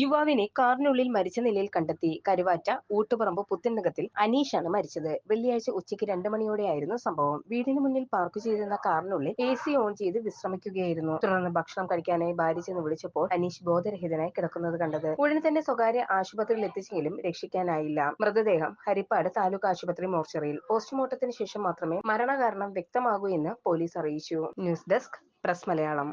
യുവാവിനെ കാറിനുള്ളിൽ മരിച്ച നിലയിൽ കണ്ടെത്തി. കരുവാറ്റ ഊട്ടുപറമ്പ് പുത്തൻനഗത്തിൽ അനീഷാണ് മരിച്ചത്. വെള്ളിയാഴ്ച ഉച്ചയ്ക്ക് രണ്ട് മണിയോടെയായിരുന്നു സംഭവം. വീടിന് മുന്നിൽ പാർക്ക് ചെയ്തിരുന്ന കാറിനുള്ളിൽ എ സി ഓൺ ചെയ്ത് വിശ്രമിക്കുകയായിരുന്നു. തുടർന്ന് ഭക്ഷണം കഴിക്കാനായി ഭാര്യ ചെന്ന് വിളിച്ചപ്പോൾ അനീഷ് ബോധരഹിതനായി കിടക്കുന്നത് കണ്ടത്. ഉടനെ തന്നെ സ്വകാര്യ ആശുപത്രിയിൽ എത്തിച്ചെങ്കിലും രക്ഷിക്കാനായില്ല. മൃതദേഹം ഹരിപ്പാട് താലൂക്ക് ആശുപത്രി മോർച്ചറിയിൽ. പോസ്റ്റ്മോർട്ടത്തിന് ശേഷം മാത്രമേ മരണകാരണം വ്യക്തമാകൂ എന്ന് പോലീസ് അറിയിച്ചു. News desk press Malayalam.